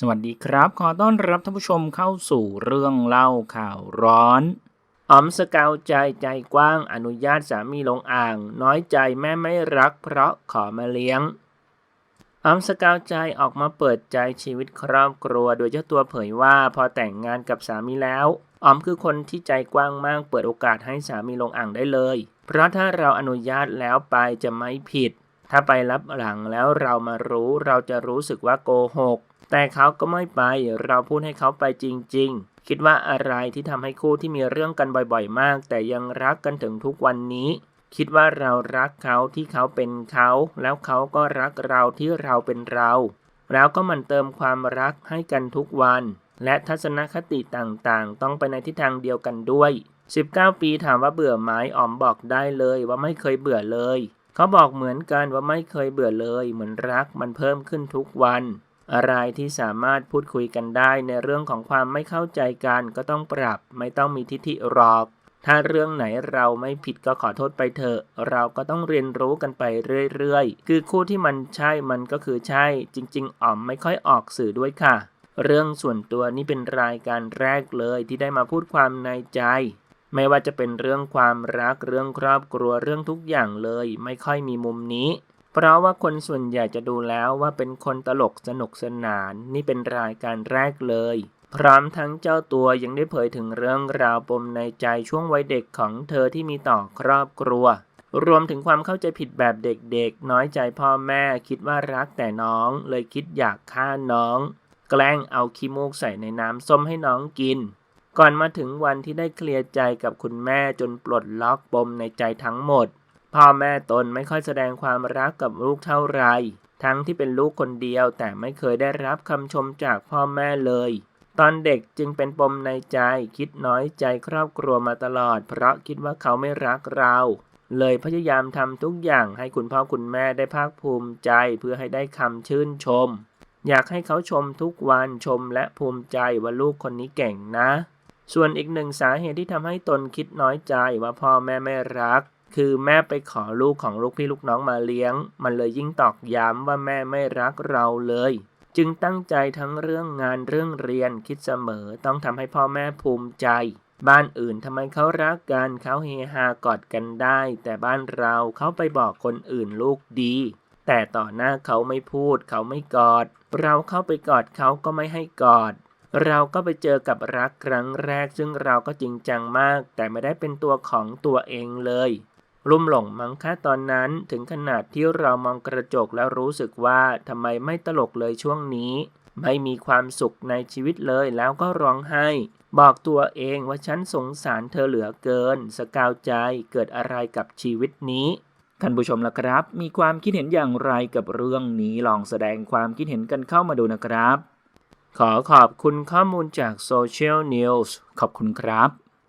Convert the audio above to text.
สวัสดีครับ ขอต้อนรับท่านผู้ชมเข้าสู่เรื่องเล่าข่าวร้อนอ๋อมสกาวใจใจกว้างอนุญาตสามีลงอ่าง น้อยใจแม่ไม่รักเพราะขอมาเลี้ยงอ๋อมสกาวใจออกมาเปิดใจชีวิตครอบครัว โดยเจ้าตัวเผยว่าพอแต่งงานกับสามีแล้วอ๋อมคือคนที่ใจกว้างมากเปิดโอกาสให้สามีลงอ่างได้เลย เพราะถ้าเราอนุญาตแล้วไปจะไม่ผิด ถ้าไปรับหลังแล้วเรามารู้เราจะรู้สึกว่าโกหก แต่เขาก็ไม่ไป เราพูดให้เขาไปจริง ๆ คิดว่าอะไรที่ทำให้คู่ที่มีเรื่องกันบ่อยๆ มาก แต่ยังรักกันถึงทุกวันนี้ คิดว่าเรารักเขาที่เขาเป็นเขา แล้วเขาก็รักเราที่เราเป็นเราแล้วก็มันเติมความรักให้กันทุกวัน และทัศนคติต่างๆ ต้องไปในทิศทางเดียวกันด้วย 19 ปีถามว่าเบื่อไหมอ๋อมบอกได้เลยว่าไม่เคยเบื่อเลย เขาบอกเหมือนกันว่าไม่เคยเบื่อเลย เหมือนรักมันเพิ่มขึ้นทุกวัน อะไรที่สามารถพูดคุยกันได้ในเรื่องของความไม่เข้าใจกันก็ต้องปรับ ไม่ต้องมีทิฐิหรอกถ้าเรื่องไหนเราไม่ผิดก็ขอโทษไปเถอะ เราก็ต้องเรียนรู้กันไปเรื่อยๆ คือคู่ที่มันใช่มันก็คือใช่ จริง ๆอ๋อมไม่ค่อยออกสื่อด้วยค่ะ เรื่องส่วนตัวนี่เป็นรายการแรกเลยที่ได้มาพูดความในใจ ไม่ว่าจะเป็นเรื่องความรักเรื่องครอบครัวเรื่องทุกอย่างเลย ไม่ค่อยมีมุมนี้ เพราะว่าคนส่วนใหญ่จะดูแล้วว่าเป็นคนตลกสนุกสนาน นี่เป็นรายการแรกเลย พร้อมทั้งเจ้าตัวยังได้เผยถึงเรื่องราวปมในใจช่วงวัยเด็กของเธอที่มีต่อครอบครัว รวมถึงความเข้าใจผิดแบบเด็กๆ น้อยใจพ่อแม่คิดว่ารักแต่น้อง เลยคิดอยากฆ่าน้อง แกล้งเอาขี้มูกใส่ในน้ำส้มให้น้องกิน ก่อนมาถึงวันที่ได้เคลียร์ใจกับคุณแม่จนปลดล็อกปมในใจทั้งหมด พ่อแม่ตนไม่ค่อยแสดงความรักกับลูกเท่าไร ทั้งที่เป็นลูกคนเดียวแต่ไม่เคยได้รับคำชมจากพ่อแม่เลย ตอนเด็กจึงเป็นปมในใจคิดน้อยใจครอบครัวมาตลอด เพราะคิดว่าเขาไม่รักเรา เลยพยายามทำทุกอย่างให้คุณพ่อคุณแม่ได้ภาคภูมิใจเพื่อให้ได้คำชื่นชม อยากให้เขาชมทุกวันชมและภูมิใจว่าลูกคนนี้เก่งนะ ส่วนอีกหนึ่งสาเหตุที่ทำให้ตนคิดน้อยใจว่าพ่อแม่ไม่รัก คือแม่ไปขอลูกของลูกพี่ลูกน้องมาเลี้ยง มันเลยยิ่งตอกย้ำว่าแม่ไม่รักเราเลย จึงตั้งใจทั้งเรื่องงานเรื่องเรียนคิดเสมอต้องทำให้พ่อแม่ภูมิใจ บ้านอื่นทำไมเขารักกันเขาเฮฮากอดกันได้ แต่บ้านเราเขาไปบอกคนอื่นลูกดี แต่ต่อหน้าเขาไม่พูด เขาไม่กอด เราเข้าไปกอดเขาก็ไม่ให้กอดเราก็ไปเจอกับรักครั้งแรก ซึ่งเราก็จริงจังมาก แต่ไม่ได้เป็นตัวของตัวเองเลย ลุ่มหลงมั้งคะตอนนั้นถึงขนาดที่เรามองกระจกแล้วรู้สึกว่าทำไมไม่ตลกเลยช่วงนี้ ไม่มีความสุขในชีวิตเลยแล้วก็ร้องไห้ บอกตัวเองว่าฉันสงสารเธอเหลือเกิน สกาวใจเกิดอะไรกับชีวิตนี้ท่านผู้ชมล่ะครับ มีความคิดเห็นอย่างไรกับเรื่องนี้ลองแสดงความคิดเห็นกันเข้ามาดูนะครับ ขอขอบคุณข้อมูลจาก Social News ขอบคุณครับ